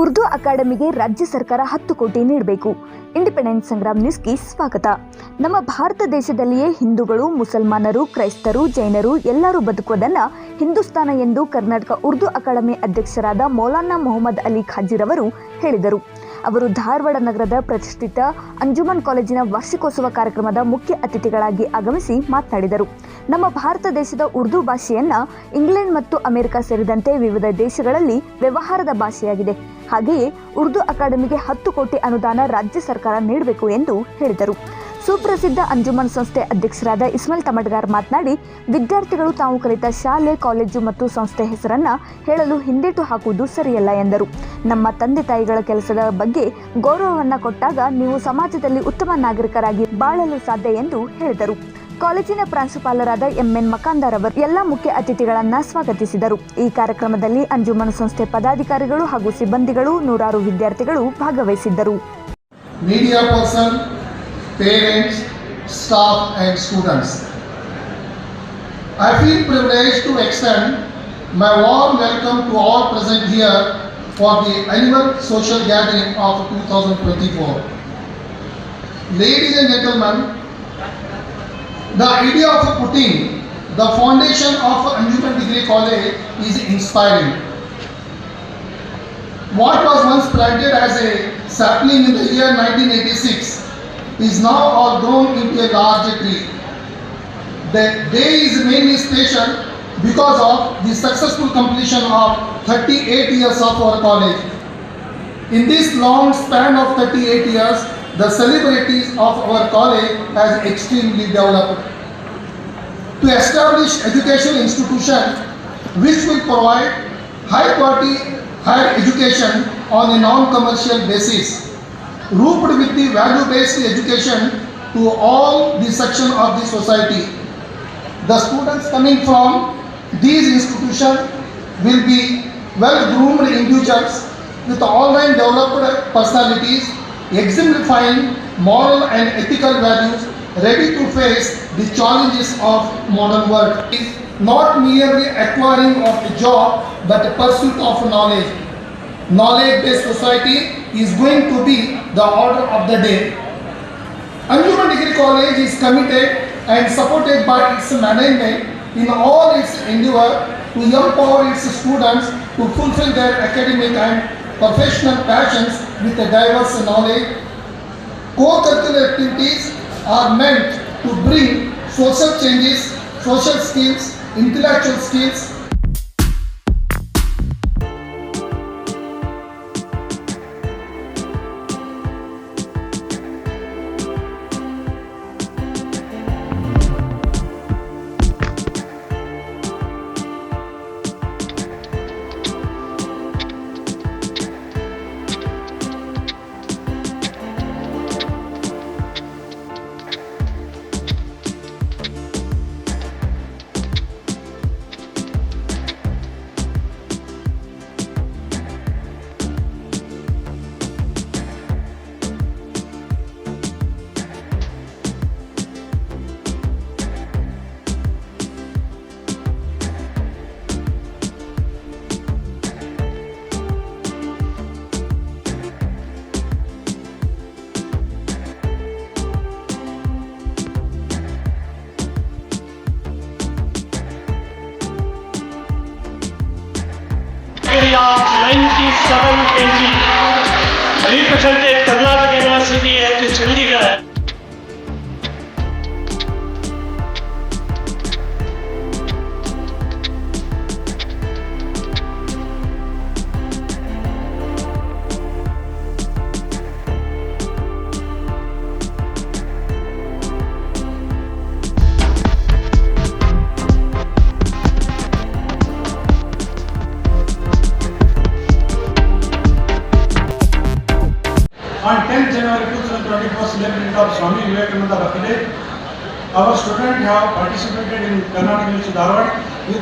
ಉರ್ದು ಅಕಾಡೆಮಿಗೆ ರಾಜ್ಯ ಸರ್ಕಾರ ಹತ್ತು ಕೋಟಿ ನೀಡಬೇಕು. ಇಂಡಿಪೆಂಡೆನ್ಸ್ ಸಂಗ್ರಾಮ್ ನ್ಯೂಸ್ಗೆ ಸ್ವಾಗತ. ನಮ್ಮ ಭಾರತ ದೇಶದಲ್ಲಿಯೇ ಹಿಂದೂಗಳು, ಮುಸಲ್ಮಾನರು, ಕ್ರೈಸ್ತರು, ಜೈನರು ಎಲ್ಲರೂ ಬದುಕುವುದನ್ನು ಹಿಂದೂಸ್ತಾನ ಎಂದು ಕರ್ನಾಟಕ ಉರ್ದು ಅಕಾಡೆಮಿ ಅಧ್ಯಕ್ಷರಾದ ಮೌಲಾನಾ ಮೊಹಮ್ಮದ್ ಅಲಿ ಖಾಜಿರವರು ಹೇಳಿದರು. ಅವರು ಧಾರವಾಡ ನಗರದ ಪ್ರತಿಷ್ಠಿತ ಅಂಜುಮನ್ ಕಾಲೇಜಿನ ವಾರ್ಷಿಕೋತ್ಸವ ಕಾರ್ಯಕ್ರಮದ ಮುಖ್ಯ ಅತಿಥಿಗಳಾಗಿ ಆಗಮಿಸಿ ಮಾತನಾಡಿದರು. ನಮ್ಮ ಭಾರತ ದೇಶದ ಉರ್ದು ಭಾಷೆಯನ್ನ ಇಂಗ್ಲೆಂಡ್ ಮತ್ತು ಅಮೆರಿಕ ಸೇರಿದಂತೆ ವಿವಿಧ ದೇಶಗಳಲ್ಲಿ ವ್ಯವಹಾರದ ಭಾಷೆಯಾಗಿದೆ. ಹಾಗೆಯೇ ಉರ್ದು ಅಕಾಡೆಮಿಗೆ ಹತ್ತು ಕೋಟಿ ಅನುದಾನ ರಾಜ್ಯ ಸರ್ಕಾರ ನೀಡಬೇಕು ಎಂದು ಹೇಳಿದರು. ಸುಪ್ರಸಿದ್ಧ ಅಂಜುಮನ್ ಸಂಸ್ಥೆ ಅಧ್ಯಕ್ಷರಾದ ಇಸ್ಮಾಲ್ ತಮಡ್ಗಾರ್ ಮಾತನಾಡಿ ವಿದ್ಯಾರ್ಥಿಗಳು ತಾವು ಕಲಿತ ಶಾಲೆ ಕಾಲೇಜು ಮತ್ತು ಸಂಸ್ಥೆ ಹೆಸರನ್ನ ಹೇಳಲು ಹಿಂದೇಟು ಹಾಕುವುದು ಸರಿಯಲ್ಲ ಎಂದರು. ನಮ್ಮ ತಂದೆ ತಾಯಿಗಳ ಕೆಲಸದ ಬಗ್ಗೆ ಗೌರವವನ್ನು ಕೊಟ್ಟಾಗ ನೀವು ಸಮಾಜದಲ್ಲಿ ಉತ್ತಮ ನಾಗರಿಕರಾಗಿ ಬಾಳಲು ಸಾಧ್ಯ ಎಂದು ಹೇಳಿದರು. ಕಾಲೇಜಿನ ಪ್ರಾಂಶುಪಾಲರಾದ ಎಂಎನ್ ಮಕಾಂದಾರ್ ಅವರು ಎಲ್ಲ ಮುಖ್ಯ ಅತಿಥಿಗಳನ್ನು ಸ್ವಾಗತಿಸಿದರು. ಈ ಕಾರ್ಯಕ್ರಮದಲ್ಲಿ ಅಂಜುಮನ್ ಸಂಸ್ಥೆ ಪದಾಧಿಕಾರಿಗಳು ಹಾಗೂ ಸಿಬ್ಬಂದಿಗಳು ನೂರಾರು ವಿದ್ಯಾರ್ಥಿಗಳು ಭಾಗವಹಿಸಿದ್ದರು. Media person, parents, staff and students. I feel privileged to extend my warm welcome to all present here for the annual social gathering of 2024. Ladies and gentlemen, the idea of putting the foundation of Anjuman Degree College is inspiring. What was once planted as a sapling in the year 1986 is now all grown into a large tree. The day is mainly special because of the successful completion of 38 years of our college. In this long span of 38 years, the celebrities of our college has extremely developed. To establish educational institution which will provide high quality higher education on a non-commercial basis, grouped with the value-based education to all the section of the society. The students coming from these institutions will be well-groomed individuals with all-round developed personalities, exemplifying moral and ethical values, ready to face the challenges of modern world. Is not merely acquiring of a job, but a pursuit of knowledge. Knowledge-based society is going to be the order of the day. Anjuman Degree College is committed and supported by its management in all its endeavor to empower its students to fulfill their academic and professional passions with a diverse knowledge. Co-curricular activities are meant to bring social changes, social skills, intellectual skills,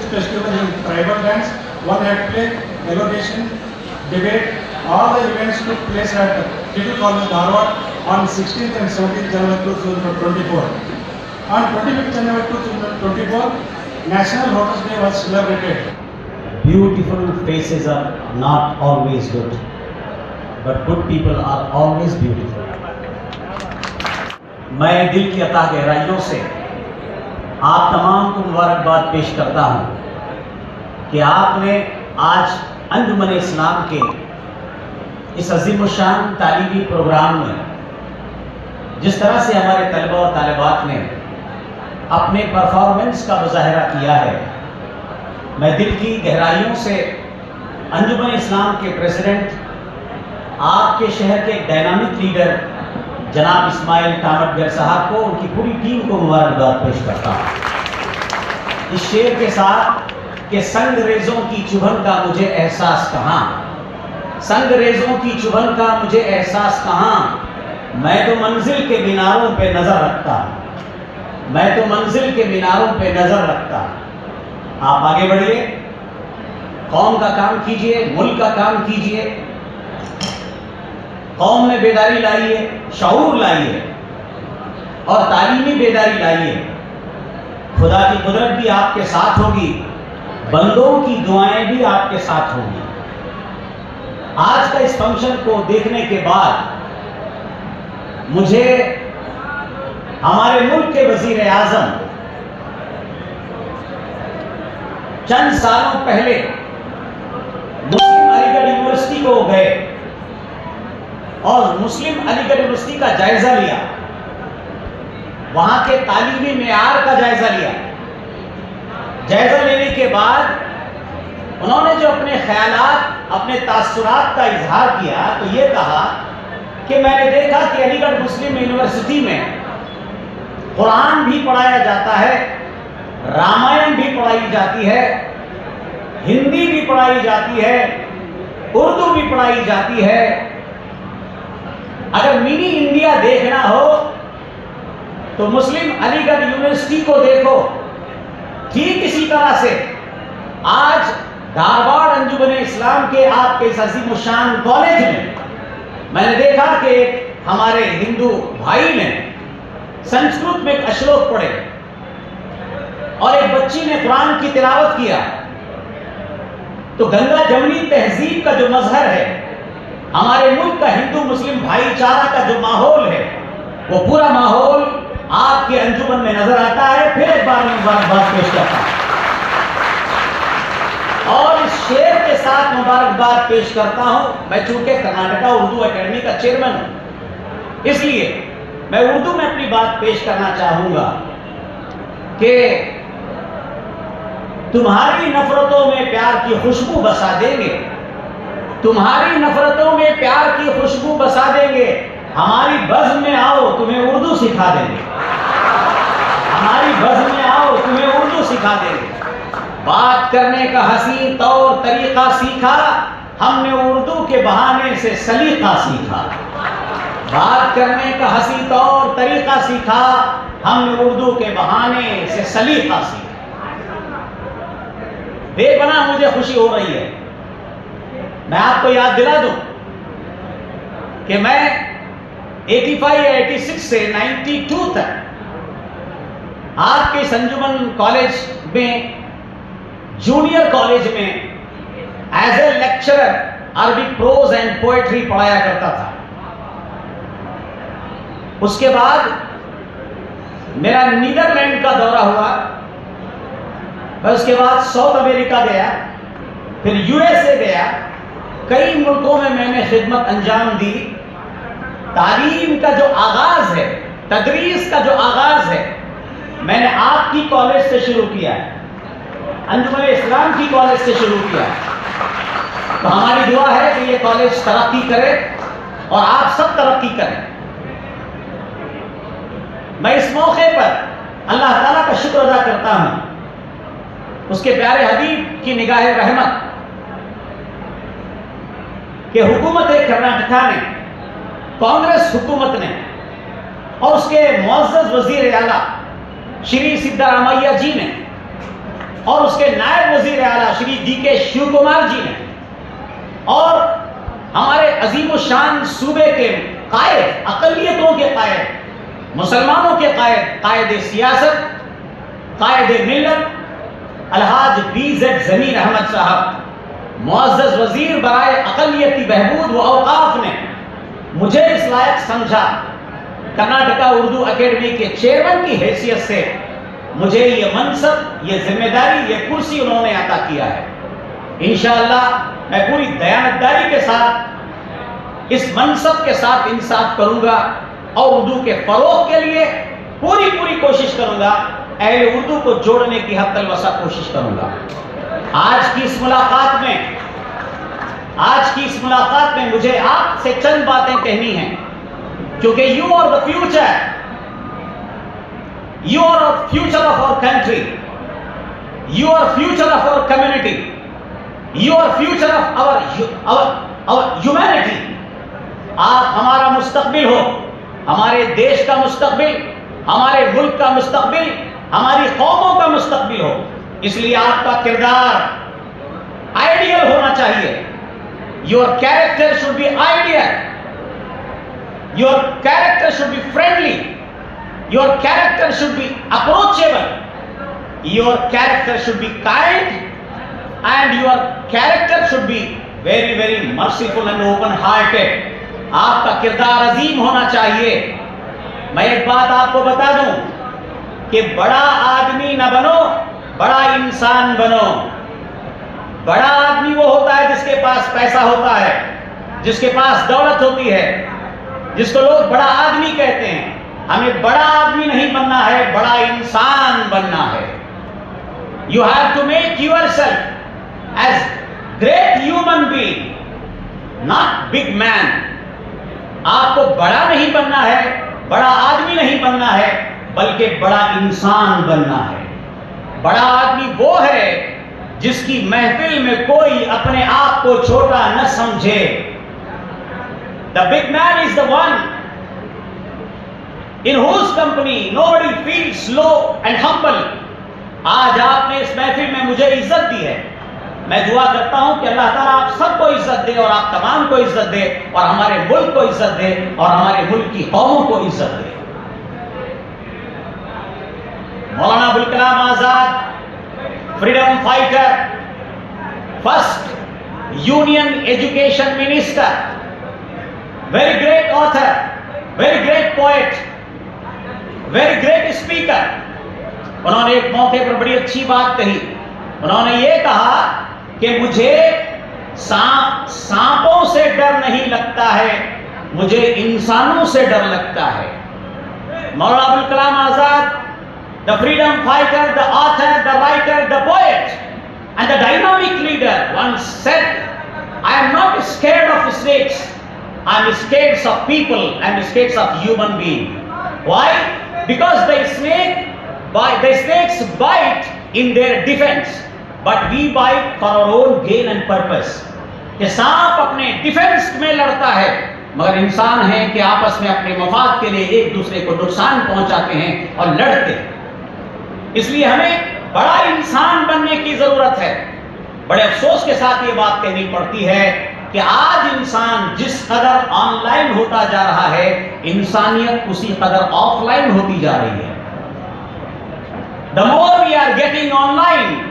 Dharwad festival in tribal dance, one act play, elocution, debate. All the events took place at Kitu College Dharwad on 16th and 17th January 2024. On 25th January 2024, National Voters Day was celebrated. Beautiful faces are not always good. but good people are always beautiful. میں دل کی عطا گہرائیوں سے آپ تمام کو مبارکباد پیش کرتا ہوں کہ آپ نے آج انجمن اسلام کے اس عظیم الشان تعلیمی پروگرام میں جس طرح سے ہمارے طلبہ اور طالبات نے اپنے پرفارمنس کا مظاہرہ کیا ہے، میں دل کی گہرائیوں سے انجمن اسلام کے پریزیڈنٹ آپ کے شہر کے ڈائنامک لیڈر جناب اسماعیل ٹامٹگر صاحب کو، ان کی پوری ٹیم کو مبارکباد پیش کرتا ہوں۔ اس شعر کے ساتھ کہ سنگ ریزوں کی چبھن کا مجھے احساس کہاں۔ سنگ ریزوں کی چبھن کا مجھے احساس کہاں۔ میں تو منزل کے میناروں پہ نظر رکھتا میں تو منزل کے میناروں پہ نظر رکھتا آپ آگے بڑھیے۔ قوم کا کام کیجیے ملک کا کام کیجیے قوم میں بیداری لائیے شعور لائیے اور تعلیمی بیداری لائیے خدا کی قدرت بھی آپ کے ساتھ ہوگی، بندوں کی دعائیں بھی آپ کے ساتھ ہوگی آج کا اس فنکشن کو دیکھنے کے بعد مجھے ہمارے ملک کے وزیر اعظم چند سالوں پہلے مسلم علی گڑھ یونیورسٹی کو گئے۔ اور مسلم علی گڑھ یونیورسٹی کا جائزہ لیا۔ وہاں کے تعلیمی معیار کا جائزہ لیا۔ جائزہ لینے کے بعد انہوں نے جو اپنے خیالات، اپنے تاثرات کا اظہار کیا تو یہ کہا کہ میں نے دیکھا کہ علی گڑھ مسلم یونیورسٹی میں قرآن بھی پڑھایا جاتا ہے، رامائن بھی پڑھائی جاتی ہے، ہندی بھی پڑھائی جاتی ہے، اردو بھی پڑھائی جاتی ہے۔ اگر منی انڈیا دیکھنا ہو تو مسلم علی گڑھ یونیورسٹی کو دیکھو۔ جی ٹھیک اسی طرح سے۔ آج دھارواڑ انجمن اسلام کے آپ کے اس عظیم الشان کالج میں میں نے دیکھا کہ ہمارے ہندو بھائی نے سنسکرت میں ایک اشلوک پڑھے اور ایک بچی نے قرآن کی تلاوت کیا۔ تو گنگا جمنی تہذیب کا جو مظہر ہے ہمارے ملک کا ہندو مسلم بھائی چارہ کا جو ماحول ہے، وہ پورا ماحول آپ کے انجمن میں نظر آتا ہے، پھر ایک بار میں مبارکباد پیش کرتا ہوں۔ اور اس شعر کے ساتھ مبارکباد پیش کرتا ہوں۔ میں چونکہ کرناٹکا اردو اکیڈمی کا چیئرمین ہوں، اس لیے میں اردو میں اپنی بات پیش کرنا چاہوں گا کہ تمہاری نفرتوں میں پیار کی خوشبو بسا دیں گے۔ تمہاری نفرتوں میں پیار کی خوشبو بسا دیں گے۔ ہماری بزم میں آؤ، تمہیں اردو سکھا دیں گے۔ ہماری بزم میں آؤ، تمہیں اردو سکھا دیں گے۔ بات کرنے کا حسین طور طریقہ سیکھا، ہم نے اردو کے بہانے سے سلیقہ سیکھا۔ بات کرنے کا حسین طور طریقہ سیکھا، ہم نے اردو کے بہانے سے سلیقہ سیکھا۔ بے پناہ مجھے خوشی ہو رہی ہے۔ میں آپ کو یاد دلا دوں کہ میں ایٹی فائیو یا ایٹی سکس سے نائنٹی ٹو تک آپ کے سنجمن کالج میں، جونیئر کالج میں as a lecturer Arabic prose and poetry پڑھایا کرتا تھا۔ اس کے بعد میرا نیدرلینڈ کا دورہ ہوا۔ میں اس کے بعد ساؤتھ امریکہ گیا، پھر یو ایس اے گیا۔ کئی ملکوں میں میں نے خدمت انجام دی۔ تعلیم کا جو آغاز ہے، تدریس کا جو آغاز ہے، میں نے آپ کی کالج سے شروع کیا ہے۔ انجمن اسلام کی کالج سے شروع کیا تو ہماری دعا ہے کہ یہ کالج ترقی کرے اور آپ سب ترقی کریں۔ میں اس موقع پر اللہ تعالیٰ کا شکر ادا کرتا ہوں۔ اس کے پیارے حبیب کی نگاہ رحمت کہ حکومت کرناٹکا نے کانگریس حکومت نے، اور اس کے معزز وزیر اعلیٰ شری سدھا رامیا جی نے، اور اس کے نائب وزیر اعلیٰ شری ڈی کے شیو کمار جی نے، اور ہمارے عظیم الشان صوبے کے قائد، اقلیتوں کے قائد، مسلمانوں کے قائد قائد سیاست، قائد ملت، الحاج بی زیڈ زمین احمد صاحب معزز وزیر برائے اقلیتی بہبود و اوقاف نے مجھے اس لائق سمجھا۔ کرناٹکا اردو اکیڈمی کے چیئرمین کی حیثیت سے مجھے یہ منصب، یہ ذمہ داری، یہ کرسی انہوں نے عطا کیا ہے۔ انشاءاللہ میں پوری دیانتداری کے ساتھ اس منصب کے ساتھ انصاف کروں گا اور اردو کے فروغ کے لیے پوری پوری کوشش کروں گا۔ اہل اردو کو جوڑنے کی حد الوسع کوشش کروں گا۔ آج کی اس ملاقات میں، آج کی اس ملاقات میں مجھے آپ سے چند باتیں کہنی ہیں۔ کیونکہ you are the future you are future of our country you are future of our community you are future of our humanity آپ ہمارا مستقبل ہو، ہمارے دیش کا مستقبل، ہمارے ملک کا مستقبل، ہماری قوموں کا مستقبل ہو۔ اس لیے آپ کا کردار آئیڈیل ہونا چاہیے. Your character should be ideal your character should be friendly your character should be approachable your character should be kind and your character should be very very merciful and open hearted آپ کا کردار عظیم ہونا چاہیے. میں ایک بات آپ کو بتا دوں کہ بڑا آدمی نہ بنو بڑا انسان بنو۔ بڑا آدمی وہ ہوتا ہے جس کے پاس پیسہ ہوتا ہے، جس کے پاس دولت ہوتی ہے، جس کو لوگ بڑا آدمی کہتے ہیں۔ ہمیں بڑا آدمی نہیں بننا ہے، بڑا انسان بننا ہے۔ You have to make yourself as great human not not big man آپ کو بڑا نہیں بننا ہے بڑا آدمی نہیں بننا ہے بلکہ بڑا انسان بننا ہے بڑا آدمی وہ ہے جس کی محفل میں کوئی اپنے آپ کو چھوٹا نہ سمجھے۔ The big man is the one in whose company nobody feels feel and and آج آپ نے اس محفل میں مجھے عزت دی ہے۔ میں دعا کرتا ہوں کہ اللہ تعالیٰ آپ سب کو عزت دے اور آپ تمام کو عزت دے اور ہمارے ملک کو عزت دے اور ہمارے ملک کی قوموں کو عزت دے۔ Maulana Abul Kalam Azad freedom fighter first union education minister very great author very great poet very great speaker انہوں نے ایک موقع پر بڑی اچھی بات کہی۔ انہوں نے یہ کہا کہ مجھے سانپوں سے ڈر نہیں لگتا ہے، مجھے انسانوں سے ڈر لگتا ہے۔ مولانا Abdul Kalam Azad the freedom fighter, the author, the writer, the poet, and the dynamic leader once said, I am not scared of snakes, I am scared of people, I am scared of human being. Why? Because the snake by the snakes bite in their defense, but we bite for our own gain and purpose. کہ سانپ اپنے defence میں لڑتا ہے مگر انسان ہیں کہ آپس میں اپنے مفاد کے لیے ایک دوسرے کو نقصان پہنچاتے ہیں اور لڑتے ہیں اس لیے ہمیں بڑا انسان بننے کی ضرورت ہے۔ بڑے افسوس کے ساتھ یہ بات کہنی پڑتی ہے کہ آج انسان جس قدر آن لائن ہوتا جا رہا ہے، انسانیت اسی قدر آف لائن ہوتی جا رہی ہے۔ The more we are getting online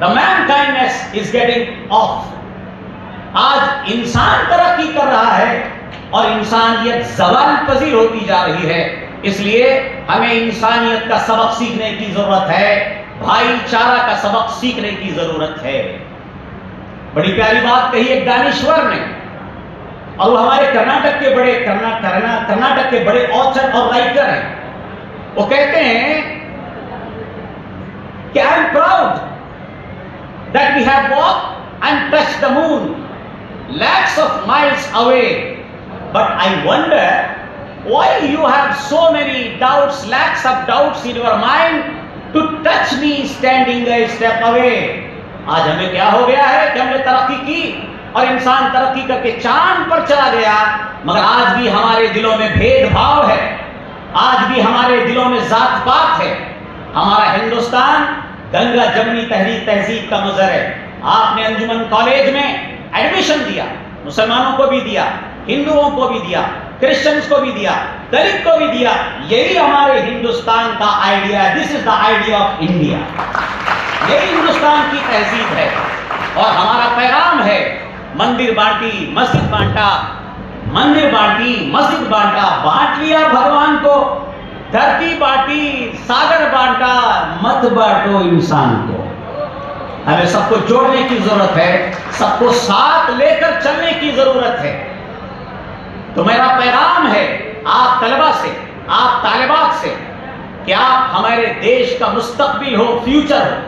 the man kindness is getting off آج انسان ترقی کر رہا ہے اور انسانیت زوال پذیر ہوتی جا رہی ہے۔ اس لیے ہمیں انسانیت کا سبق سیکھنے کی ضرورت ہے، بھائی چارہ کا سبق سیکھنے کی ضرورت ہے۔ بڑی پیاری بات کہی ایک دانشور نے۔ اور وہ ہمارے کرناٹک کے بڑے کرناٹک کے بڑے آتھر اور رائٹر ہیں۔ وہ کہتے ہیں کہ I am proud that we have walk and touch the moon lakhs of miles away but I wonder Why you have so many doubts, lakhs of doubts in your mind? To touch me standing a step away. آج ہمیں کیا ہو گیا ہے کہ ہم نے ترقی کی اور انسان ترقی کر کے چاند پر چلا گیا مگر آج بھی ہمارے دلوں میں بھید بھاؤ ہے آج بھی ہمارے دلوں میں ذات پات ہے ہمارا ہندوستان گنگا جمنی تحریر تہذیب کا مظہر ہے آپ نے انجمن کالج میں ایڈمیشن دیا مسلمانوں کو بھی دیا ہندوؤں کو بھی دیا کرسچنز کو بھی دیا، دلت کو بھی دیا، یہی ہمارے ہندوستان کا آئیڈیا ہے. This is the idea of India یہی ہندوستان کی تہذیب ہے اور ہمارا پیغام ہے مندر بانٹی، مسجد بانٹا، مندر بانٹی، مسجد بانٹا، بانٹ لیا بھگوان کو. دھرتی بانٹی، ساگر بانٹا، مت بانٹو انسان کو. ہمیں سب کو جوڑنے کی ضرورت ہے، سب کو ساتھ لے کر چلنے کی ضرورت ہے. تو میرا پیغام ہے آپ طلبہ سے، آپ طالبات سے کہ آپ ہمارے دیش کا مستقبل ہو فیوچر ہو۔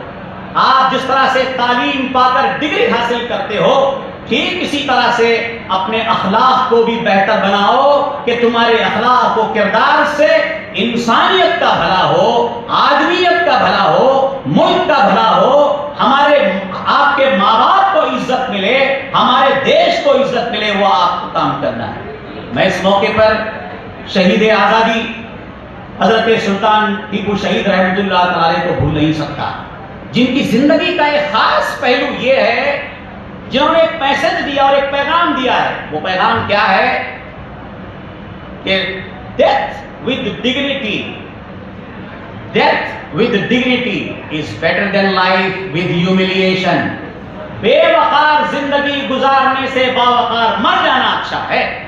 آپ جس طرح سے تعلیم پا کر ڈگری حاصل کرتے ہو، ٹھیک اسی طرح سے اپنے اخلاق کو بھی بہتر بناؤ کہ تمہارے اخلاق و کردار سے انسانیت کا بھلا ہو، آدمیت کا بھلا ہو، ملک کا بھلا ہو، ہمارے آپ کے ماں باپ کو عزت ملے، ہمارے دیش کو عزت ملے، وہ آپ کو کام کرنا ہے۔ میں اس موقع پر شہید آزادی حضرت سلطان ٹیپو شہید رحمت اللہ تعالی کو بھول نہیں سکتا۔ جن کی زندگی کا ایک خاص پہلو یہ ہے، جنہوں نے ایک میسج دیا اور ایک پیغام دیا ہے، وہ پیغام کیا ہے؟ کہ death with dignity death with dignity is better than life with humiliation بے وقار زندگی گزارنے سے باوقار مر جانا اچھا ہے۔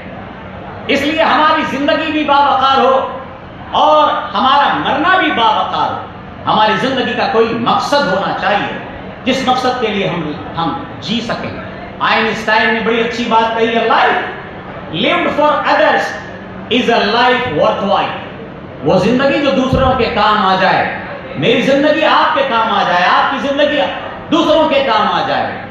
اس لیے ہماری زندگی بھی باوقار ہو اور ہمارا مرنا بھی باوقار ہو۔ ہماری زندگی کا کوئی مقصد ہونا چاہیے۔ جس مقصد کے لیے ہم ہم جی سکیں۔ آئن اسٹائن نے بڑی اچھی بات کہی ہے life lived for others is a life worthwhile وہ زندگی جو دوسروں کے کام آ جائے، میری زندگی آپ کے کام آ جائے، آپ کی زندگی دوسروں کے کام آ جائے۔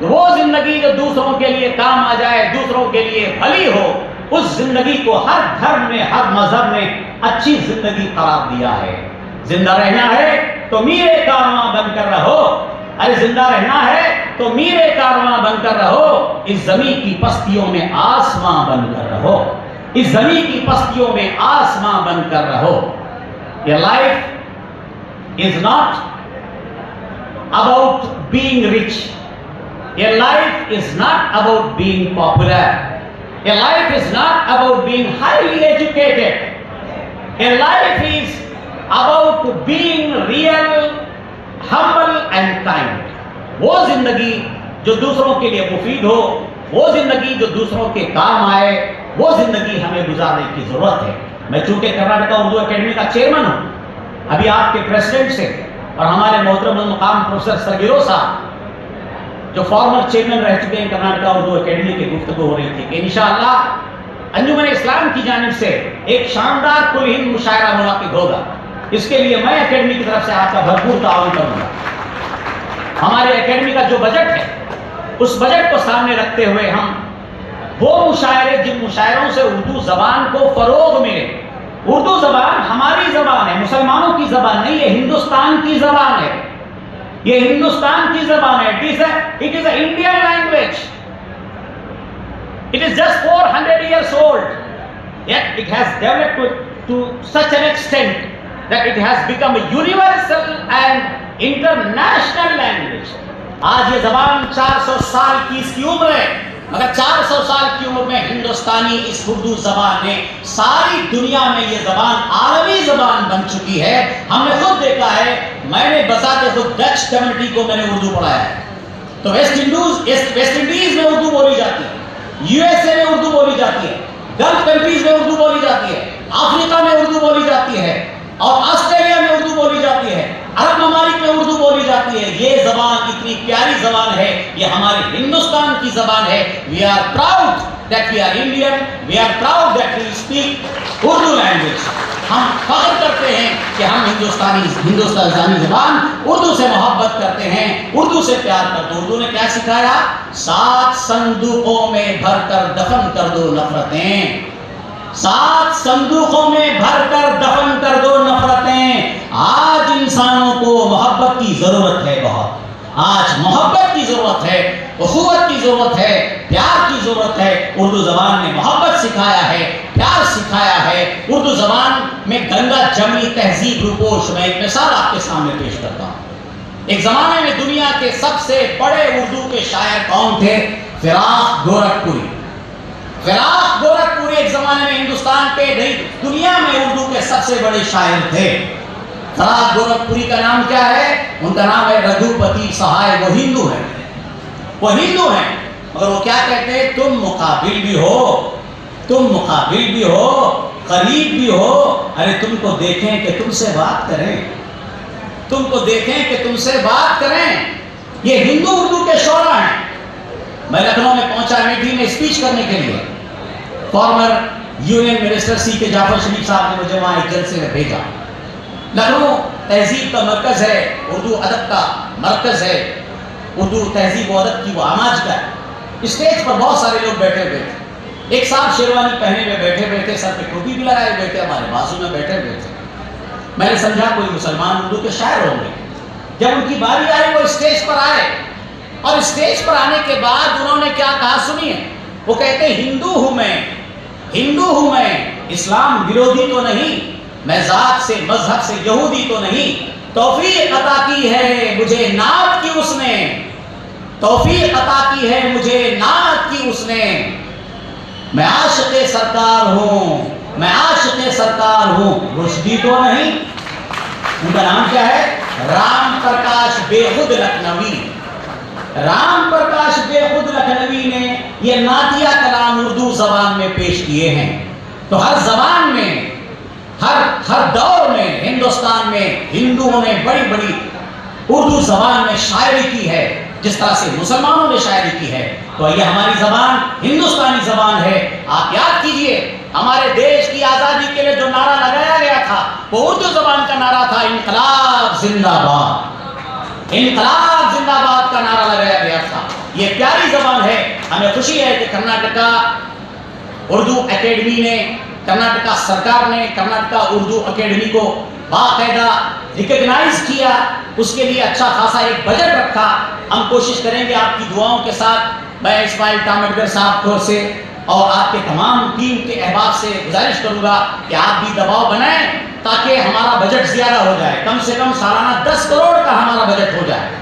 وہ زندگی جو دوسروں کے لیے کام آ جائے، دوسروں کے لیے بھلی ہو اس زندگی کو ہر دھرم میں، ہر مذہب نے اچھی زندگی قرار دیا ہے۔ زندہ رہنا ہے تو میرے کارواں بن کر رہو۔ ارے، زندہ رہنا ہے تو میرے کارواں بن کر رہو۔ اس زمین کی پستیوں میں آسماں بن کر رہو۔ اس زمین کی پستیوں میں آسماں بن کر رہو۔ یہ life is not about being rich یہ life is not about being popular A life is not about being highly educated. A life is about being real, humble and kind. وہ زندگی جو دوسروں کے لیے مفید ہو وہ زندگی جو دوسروں کے کام آئے وہ زندگی ہمیں گزارنے کی ضرورت ہے میں چونکہ کرناٹکا اردو اکیڈمی کا چیئرمین ہوں ابھی آپ کے پریسیڈنٹ سے اور ہمارے محترم المقام پروفیسر سرگیرو صاحب جو فارمر چیئرمین رہ چکے ہیں کرناٹکا اردو اکیڈمی کے گفتگو ہو رہی تھی کہ انشاءاللہ انجمن اسلام کی جانب سے ایک شاندار کل ہند مشاعرہ منعقد ہوگا۔ اس کے لیے میں اکیڈمی کی طرف سے آپ کا بھرپور تعاون کروں گا۔ ہمارے اکیڈمی کا جو بجٹ ہے، اس بجٹ کو سامنے رکھتے ہوئے ہم وہ مشاعرے، جن مشاعروں سے اردو زبان کو فروغ ملے۔ اردو زبان ہماری زبان ہے، مسلمانوں کی زبان نہیں ہے، ہندوستان کی زبان ہے۔ یہ ہندوستان کی زبان ہے. It is a Indian language it is just four hundred years old it has developed to such an extent that it has become a universal and international language آج یہ زبان چار سو سال کی اس کی عمر ہے. مگر چار سو سال کی عمر میں ہندوستانی اس اردو زبان نے ساری دنیا میں یہ زبان عالمی زبان بن چکی ہے۔ ہم نے خود دیکھا ہے۔ میں نے بسا کے خود ڈچ کمیونٹی کو میں نے اردو پڑھایا ہے۔ تو ویسٹ انڈوز ویسٹ انڈیز میں اردو بولی جاتی ہے۔ یو ایس اے میں اردو بولی جاتی ہے۔ گلف کنٹریز میں اردو بولی جاتی ہے۔ افریقہ میں اردو بولی جاتی ہے۔ اور آسٹریلیا میں اردو بولی جاتی ہے۔ عرب ممالک میں اردو بولی جاتی ہے۔ یہ زبان اتنی پیاری زبان ہے، یہ ہمارے ہندوستان کی زبان ہے۔ We are proud that we are Indian we are proud that we speak Urdu language ہم فخر کرتے ہیں کہ ہم ہندوستانی ہندوستانی زبان اردو سے محبت کرتے ہیں، اردو سے پیار کر دو۔ اردو نے کیا سکھایا؟ سات صندوقوں میں بھر کر دفن کر دو نفرتیں۔ سات صندوقوں میں بھر کر دفن کر دو نفرتیں۔ آج انسانوں کو محبت کی ضرورت ہے بہت۔ آج محبت کی ضرورت ہے، اخوت کی ضرورت ہے، پیار کی ضرورت ہے۔ اردو زبان نے محبت سکھایا ہے، پیار سکھایا ہے۔ اردو زبان میں گنگا جمی تہذیب روپوش میں ایک مثال آپ کے سامنے پیش کرتا ہوں۔ ایک زمانے میں دنیا کے سب سے بڑے اردو کے شاعر کون تھے؟ فراق گورکھپوری۔ فراق گورکھ زمانے میں ہندوستان پہ نہیں، دنیا میں اردو کے سب سے بڑے شاعر تھے۔ خراب گورکھپوری کا نام کیا ہے؟ ان کا نام ہے رگھوپتی سہائے، وہ ہندو ہے وہ ہندو ہیں، مگر وہ کیا کہتے ہیں؟ تم مقابل بھی ہو، تم مقابل بھی ہو، قریب بھی ہو۔ ارے، تم کو دیکھیں کہ تم سے بات کریں۔ تم کو دیکھیں کہ تم سے بات کریں۔ یہ ہندو اردو کے شعرا ہیں۔ میں لکھنؤ میں پہنچا میٹنگ میں اسپیچ کرنے کے لیے۔ فارمر یونین منسٹر سی کے جعفر شریف صاحب نے مجھے وہاں ایک جلسے میں بھیجا۔ لکھنؤ تہذیب کا مرکز ہے، اردو ادب کا مرکز ہے۔ اردو تہذیب و ادب کی وہ آماج کا ہے۔ اسٹیج پر بہت سارے لوگ بیٹھے ہوئے تھے۔ ایک صاحب شیروانی پہنے میں بیٹھے ہوئے تھے، سر پہ ٹوپی بھی لگائے ہوئے تھے، ہمارے بازو میں بیٹھے ہوئے تھے۔ میں نے سمجھا، کوئی مسلمان اردو کے شاعر ہوں گے۔ جب ان کی باری آئی، وہ اسٹیج پر آئے۔ اور اسٹیج پر آنے کے بعد انہوں نے کیا کہا، سنیے۔ وہ کہتے ہندو ہوں میں۔ ہندو ہوں میں، اسلام ویروی تو نہیں، میں ذات سے، مذہب سے یہودی تو نہیں۔ توفیق عطا کی ہے مجھے نعت کی اس نے۔ توفیق عطا کی ہے مجھے نعت کی اس نے۔ میں عاشق سرکار ہوں، میں عاشق سرکار ہوں۔ رشدی تو نہیں۔ ان کا نام کیا ہے؟ رام پرکاش بے خود لکھنوی۔ رام پرکاش بے خود لکھنوی نے یہ ناتیہ کلام اردو زبان میں پیش کیے ہیں۔ تو ہر زبان میں، ہر ہر دور میں، ہندوستان میں ہندوؤں نے بڑی بڑی اردو زبان میں شاعری کی ہے، جس طرح سے مسلمانوں نے شاعری کی ہے۔ تو یہ ہماری زبان، ہندوستانی زبان ہے۔ آپ یاد کیجیے، ہمارے دیش کی آزادی کے لیے جو نعرہ لگایا گیا تھا، وہ اردو زبان کا نعرہ تھا، انقلاب زندہ باد۔ انقلاب زندہ کا نعرہ لگایا گیا تھا۔ یہ پیاری زبان ہے۔ ہمیں خوشی ہے کہ کرناٹکا اردو اکیڈمی نے کرناٹکا سرکار نے کرناٹکا اردو اکیڈمی کو باقاعدہ ریکگنائز کیا۔ اس کے لیے اچھا خاصا ایک بجٹ رکھا۔ ہم کوشش کریں گے آپ کی دعاؤں کے ساتھ، میں اسماعیل ٹامٹگر صاحب کو سے اور آپ کے تمام ٹیم کے احباب سے گزارش کروں گا کہ آپ بھی دباؤ بنائیں تاکہ ہمارا بجٹ زیادہ ہو جائے۔ کم سے کم سالانہ دس کروڑ کا ہمارا بجٹ ہو جائے۔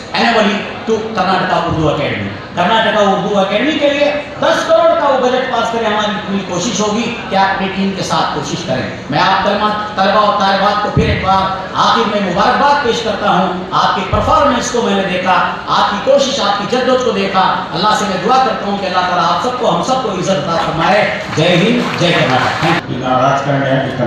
اے ولی to Karnataka Urdu Academy Karnataka Urdu Academy کے لیے دس کروڑ کا وہ بجٹ پاس کریں ہماری پوری کوشش ہوگی کہ آپ اپنی ٹیم کے ساتھ کوشش کریں۔ میں آپ طلبہ اور طالبات کو پھر ایک بار آخر میں مبارکباد پیش کرتا ہوں۔ آپ کے پرفارمنس کو میں نے دیکھا آپ کی کوشش آپ کی جدوج کو دیکھا۔ اللہ سے میں دعا کرتا ہوں کہ اللہ تعالیٰ آپ سب کو ہم سب کو عزت عطا فرمائے۔ جے ہند جے کرناٹک۔ ناراض کر رہے ہیں کہ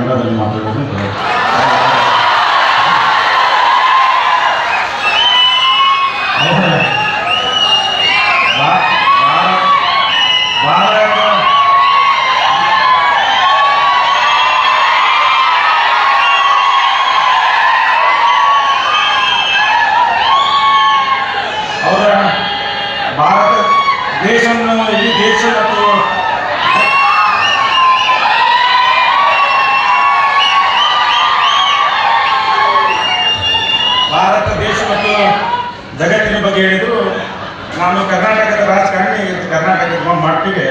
ಭಾರತ ದೇಶವನ್ನು ಇಡೀ ದೇಶ ಮತ್ತು ಭಾರತ ದೇಶ ಮತ್ತು ಜಗತ್ತಿನ ಬಗ್ಗೆ ಹೇಳಿದ್ರು. ನಾನು ಕರ್ನಾಟಕದ ರಾಜಕಾರಣಿ ಕರ್ನಾಟಕದ ಮಟ್ಟಿಗೆ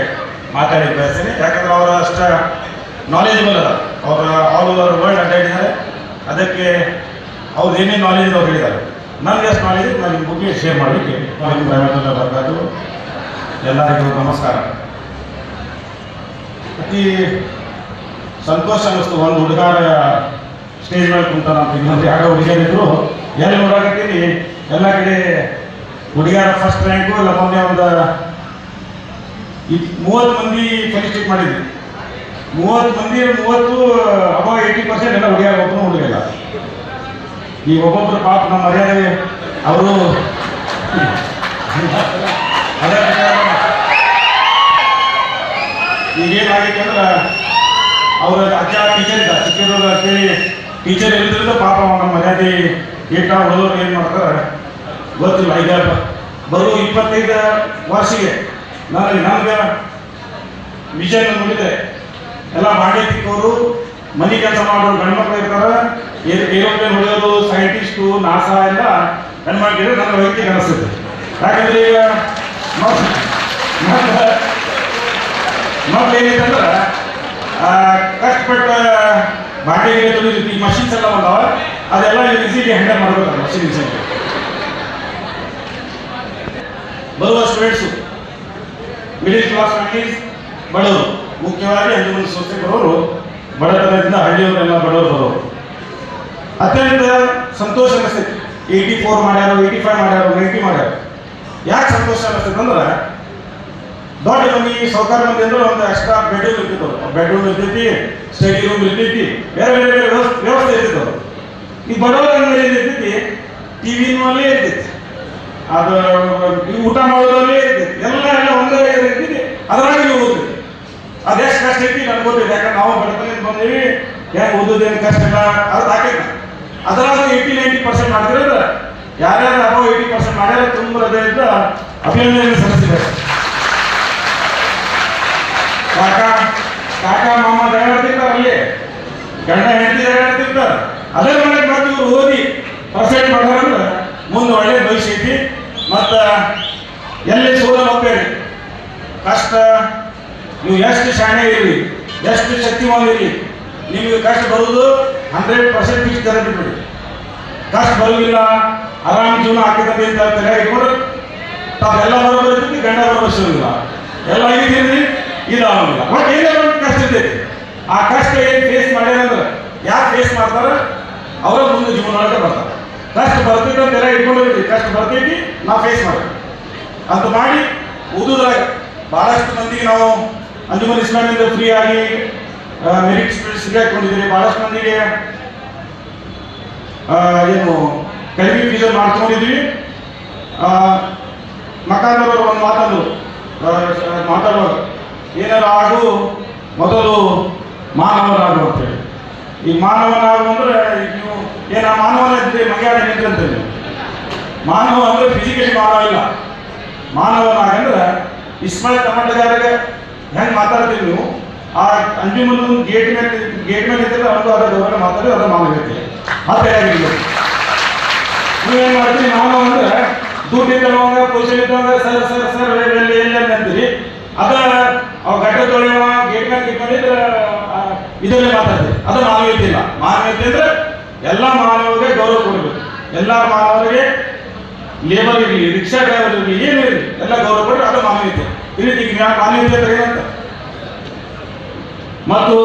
ಮಾತಾಡಿ ಬಯಸ್ತೀನಿ ಯಾಕಂದ್ರೆ ಅವರ ಅಷ್ಟ ನಾಲೆಜಬಲ್ ಅದ ಅವರು ಆಲ್ ಓವರ್ ವರ್ಲ್ಡ್ ಅಡ್ಡಾಡಿದ್ದಾರೆ ಅದಕ್ಕೆ ಅವ್ರು ಏನೇನು ನಾಲೆಜ್ ಅವ್ರು ಹೇಳಿದ್ದಾರೆ. ನನಗೆ ಎಷ್ಟು ನಾಲೆಜ್ ನಾನು ನಿಮ್ಮ ಬಗ್ಗೆ ಶೇರ್ ಮಾಡಲಿಕ್ಕೆ. ಬರಕಾದು ಎಲ್ಲರಿಗೂ ನಮಸ್ಕಾರ. ಅತಿ ಸಂತೋಷ ಅನ್ನಿಸ್ತು. ಒಂದು ಹುಡುಗಾರ ಸ್ಟೇಜ್ ಮೇಲೆ ಕುಂತಾನ ಅಂತ ಇನ್ನೊಂದು ಯಾರೋ ಹುಡುಗಿಯರಿದ್ರು ಎಲ್ಲಿ ನೋಡಾಕತ್ತೀನಿ? ಎಲ್ಲ ಕಡೆ ಹುಡುಗಿಯರ ಫಸ್ಟ್ ರ್ಯಾಂಕು ಇಲ್ಲ, ಮೊನ್ನೆ ಒಂದು ಮೂವತ್ತು ಮಂದಿ ಫೆಲಿಸ್ಟಿಕ್ ಮಾಡಿದ್ವಿ. ಮೂವತ್ತು ಮಂದಿ, ಮೂವತ್ತು ಅಬೌ ಏಯ್ಟಿ ಪರ್ಸೆಂಟ್ ಎಲ್ಲ ಹುಡುಗಿಯಾಗ ಹುಡುಗಿಲ್ಲ ಈ ಒಬ್ಬೊಬ್ಬರು ಪಾಪ ನಮ್ಮ ಮರ್ಯಾದೆ ಅವರು ಈಗೇನಾಗೈತೆ ಅಂದ್ರೆ ಅವ್ರ ಅಜ್ಜ ಟೀಚರ್ ಇದ್ದ ಚಿಕ್ಕದವ್ರು ಅಂತೇಳಿ ಟೀಚರ್ ಇಲ್ದಿರೋದು ಪಾಪ ನಮ್ಮ ಮರ್ಯಾದೆ ಏಟ ಹುಡುಗರು ಏನು ಮಾಡ್ತಾರೆ? ಗೊತ್ತಿಲ್ಲ ಈಗ ಬರೋ ಇಪ್ಪತ್ತೈದು ವರ್ಷಿಗೆ ನನಗೆ ನನಗೆ ವಿಷಯ ನೋಡಿದ್ರೆ ಎಲ್ಲ ಬಾಂಡೆ ತಿಕ್ಕೋರು ಮನೆ ಕೆಲಸ ಮಾಡೋರು ಗಂಡ್ಮಕ್ಳು ಇರ್ತಾರೆ. ಏರೋಪ್ಲೇನ್ ಹೊಡೆಯೋದು ಸೈಂಟಿಸ್ಟು ನಾಸಾ ಎಲ್ಲ ಗಂಡ್ಮಕ್ಳಿದ್ರೆ ನನ್ನ ವ್ಯಕ್ತಿ ಕನಸುತ್ತೆ ಯಾಕಂದ್ರೆ ಈಗ ಮೊದಲು ಏನಿದೆ ಕಷ್ಟಪಟ್ಟ ಬಾಡಿಗೆ ಈ ಮಷಿನ್ಸ್ ಎಲ್ಲ ಬಂದಾವ, ಅದೆಲ್ಲ ಈಸಿಲಿ ಹ್ಯಾಂಡಲ್ ಮಾಡ್ಬೇಕಲ್ಲ ಮಷಿನ್ ಈಸಿ ಬರುವ ಸ್ಟೂಡೆಂಟ್ಸು ಮಿಡಿಲ್ ಕ್ಲಾಸ್ ಫ್ಯಾಮಿಲೀಸ್ ಬಡವರು, ಮುಖ್ಯವಾಗಿ ಅಂಜುಮನ್ ಸಂಸ್ಥೆ ಬರೋರು ಬಡತನದಿಂದ ಹಳ್ಳಿಯವರೆಲ್ಲ ಬಡವರು ಅತ್ಯಂತ ಸಂತೋಷ ಅನಿಸ್ತೈತಿ ಏಯ್ಟಿ ಫೋರ್ ಮಾಡ್ಯಾರು ಏಯ್ಟಿ ಫೈವ್ ಮಾಡ್ಯಾರು ನೈಂಟಿ ಮಾಡ್ಯಾರು. ಯಾಕೆ ಸಂತೋಷ ಅನಿಸ್ತೈತೆ ಅಂದ್ರೆ, ದೊಡ್ಡ ಮನೆ ಸೌಕಾರ ಮಂದಿ ಅಂದ್ರೆ ಒಂದು ಎಕ್ಸ್ಟ್ರಾ ಬೆಡ್ರೂಮ್ ಇರ್ತಿತ್ತು. ಬೆಡ್ರೂಮ್ ಇರ್ತೈತಿ ಸ್ಟಡಿ ರೂಮ್ ಇರ್ತೈತಿ ಬೇರೆ ಬೇರೆ ಬೇರೆ ವ್ಯವಸ್ಥೆ ಇರ್ತಿತ್ತು. ಈ ಬಡವರ ಏನಿರ್ತೈತಿ ಟಿ ವಿನಲ್ಲೇ ಇರ್ತೈತಿ ಅದು ಊಟ ಮಾಡೋದ್ರಲ್ಲೇ ಇರ್ತೈತಿ ಎಲ್ಲ ಎಲ್ಲ ಒಂದೇ ಇರ್ತೈತಿ ಅದರಾಗಿ ಓದ್ತೀವಿ ಅದೆಷ್ಟು ಕಷ್ಟ ಐತಿ, ನನ್ಗೆ ಗೊತ್ತಿದೆ ಯಾಕಂದ್ರೆ ನಾವು ಬಡತನದಿಂದ ಬಂದೀವಿ. ಹೆಂಗೆ ಓದೋದೇನು ಕಷ್ಟ ಇಲ್ಲ ಅದು ಹಾಕೈತೆ ಅದರಾಗ ಏಯ್ಟಿ ನೈಂಟಿ ಪರ್ಸೆಂಟ್ ಮಾಡ್ತಿರೋದ್ರೆ ಯಾರ್ಯಾರು ಅಬೌವ್ ಏಯ್ಟಿ ಪರ್ಸೆಂಟ್ ಮಾಡ್ಯಾರ, ತುಂಬ ಹೃದಯದಿಂದ ಅಭಿನಂದನೆ ಸಲ್ಲಿಸಿದ್ದಾರೆ ಕಾಕ ಕಾಕ, ಮಾಮ ಜಗಾಡ್ತಿರ್ತಾರೆ ಅಲ್ಲಿ? ಗಂಡ ಹೆಂಡತಿ ಜಗಾಡ್ತಿರ್ತಾರೆ ಅದೇ ಮನೆಗೆ ಮತ್ತೆ ಇವ್ರು ಓದಿ ಪರ್ಸೆಂಟ್ ಮಾಡ್ಯಾರಂದ್ರೆ ಮುಂದೆ ಒಳ್ಳೆ ಭವಿಷ್ಯ ಐತಿ. ಮತ್ತು ಎಲ್ಲಿ ಸೋದ ಹೋಗ್ಬೇಡಿ ಕಷ್ಟ ನೀವು ಎಷ್ಟು ಶಾಣೆ ಇರಲಿ, ಎಷ್ಟು ಶಕ್ತಿಮಾನ ಇರಲಿ, ನಿಮಗೆ ಕಷ್ಟ ಬರುವುದು ಹಂಡ್ರೆಡ್ ಪರ್ಸೆಂಟ್ ಫಿಕ್ಸ್ ಗ್ಯಾರಂಟಿ ಬಿಡಿ ಕಷ್ಟ ಬರುವುದಿಲ್ಲ ಆರಾಮ್ ಜೀವನ ಆಗ್ತದೆ ಅಂತ ತಲೆ ಇಟ್ಕೊಂಡು ತಾವೆಲ್ಲ ಇರ್ತೈತಿ ಗಂಡ ಬರೋಬ್ಬರ ಸಿಗೋದಿಲ್ಲ ಎಲ್ಲ ಆಗಿದ್ದೀರಿ ಇದಾಗಿಲ್ಲ ಬಟ್ ಏನೇ ಒಂದು ಕಷ್ಟ ಇದೆ ಆ ಕಷ್ಟ ಏನು ಫೇಸ್ ಮಾಡ್ಯಾರಂದ್ರೆ ಯಾರು ಫೇಸ್ ಮಾಡ್ತಾರ? ಅವರ ಮುಂದೆ ಜೀವನ ಒಳಗೆ ಬರ್ತಾರೆ. ಕಷ್ಟ ಬರ್ತೀವಿ ಅಂತ ಎಲ್ಲ ಇಟ್ಕೊಂಡಿರ್ತೀವಿ ಕಷ್ಟ ಬರ್ತೈತಿ ನಾವು ಫೇಸ್ ಮಾಡ್ತೀನಿ. ಅಂತ ಮಾಡಿ, ಓದೋದ್ರಾಗ ಭಾಳಷ್ಟು ಮಂದಿಗೆ ನಾವು ಅಂಜುಮನ್ ಇಸ್ಲಾಮಿಂದ ಫ್ರೀ ಆಗಿ ಮೆರಿಟ್ ಸ್ಟೂಡೆಂಟ್ಸ್ ಬಹಳಷ್ಟು ಮಂದಿಗೆ ಏನು ಕಡಿಮೆ ಫೀಸಲ್ಲಿ ಮಾಡ್ಕೊಂಡಿದ್ವಿ ಮಕಾನವರು ಒಂದು ಮಾತಂದು ಮಾತಾಡುವ ಏನಾರು ಆಗು, ಮೊದಲು ಮಾನವನಾಗು ಅಂತೇಳಿ. ಈ ಮಾನವನಾಗು ಅಂದ್ರೆ ನೀವು, ಏನ ಮಾನವನ ಇದ್ರೆ ಮಗ್ಯಾಡ ನಿಂತ್ರಂತೆ ಮಾನವ ಅಂದ್ರೆ ಫಿಸಿಕಲಿ ಮಾನವ ಇಲ್ಲ. ಮಾನವನಾಗಂದ್ರೆ, ಇಸ್ಮಾಯಿಲ್ ಟಮಾಟಗಾರಗೆ ಹೆಂಗೆ ಮಾತಾಡ್ತೀವಿ ನೀವು? ಆ ಅಂಜುಮನ್ ಗೇಟ್ ಮೇಲೆ ಗೇಟ್ ಮೇಲೆ ಇದ್ದರೆ ಒಂದು ಅದ ಗೌರವ ಮಾತಾಡಿ ಅದ ಹೇಳ್ತೀವಿ ಮತ್ತೆ ನೀವೇನು ಮಾಡ್ತೀವಿ ನಾನು ಅಂದ್ರೆ ದುಡ್ಡು ಇದ್ದವಾಗ ಪೊಸಿಷನ್ ಇದ್ದವಾಗ ಸರ್ ಸರ್ ಸರ್ ಎಲ್ಲಿ ಎಲ್ಲಿ ಅಂತೀವಿ ಅದ ಅವ ಗಡ್ಡ ತೊಳೆಯುವ ಗೇಟ್ ಮೇಲೆ ಇಟ್ಕೊಂಡಿದ್ರೆ ಆ, ಮಾತಾಡ್ತೀವಿ ಅದು ಮಾನವೀಯತೆ ಇಲ್ಲ. ಮಾನವೀಯತೆ ಅಂದ್ರೆ ಎಲ್ಲ ಮಾನವರಿಗೆ ಗೌರವ ಕೊಡಬೇಕು. ಎಲ್ಲ ಮಾನವರಿಗೆ ಲೇಬರ್ ಇರಲಿ ರಿಕ್ಷಾ ಡ್ರೈವರ್ ಇರಲಿ ಏನು ಇರಲಿ ಎಲ್ಲ ಗೌರವ ಕೊಟ್ಟರೆ ಅದು ಮಾನವೀಯತೆ. ಈ ರೀತಿ ಜ್ಞಾನ ಏನಂತ ಮತ್ತು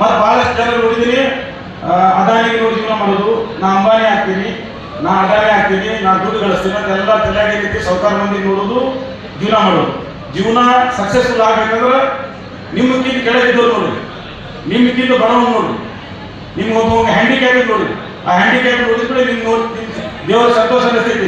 ಮತ್ತು ಬಹಳಷ್ಟು ಜನರು ನೋಡಿದ್ದೀನಿ ಅದಾನಿ ನೋಡಿ ಜೀವನ ಮಾಡೋದು. ನಾ ಅಂಬಾನಿ ಹಾಕ್ತೀನಿ ನಾ ಅದಾನಿ ಹಾಕ್ತೀನಿ ನಾ ದುಡ್ಡು ಗಳಿಸ್ತೀನಿ ಎಲ್ಲ ತಲೆಯಾಗಿ ಸಾವುಕಾರ ಮಂದಿ ನೋಡೋದು, ಜೀವನ ಮಾಡೋದು. ಜೀವನ ಸಕ್ಸಸ್ಫುಲ್ ಆಗ್ಬೇಕಂದ್ರೆ ನಿಮ್ಮಕ್ಕಿಂತ ಕೆಳಗಿದ್ದವ್ರು ನೋಡಿ. ನಿಮ್ಮಕ್ಕಿಂತ ಬಡವನು ನೋಡಿ. ನಿಮ್ಗೆ ಒಬ್ಬ ಹ್ಯಾಂಡಿಕ್ಯಾಪ್ ನೋಡಿ. ಆ ಹ್ಯಾಂಡಿಕ್ಯಾಪ್ ನೋಡಿದ್ರೆ ನಿಮ್ಗೆ ನೋಡಿ ದೇವರ ಸಂತೋಷ ಅನಿಸ್ತೈತಿ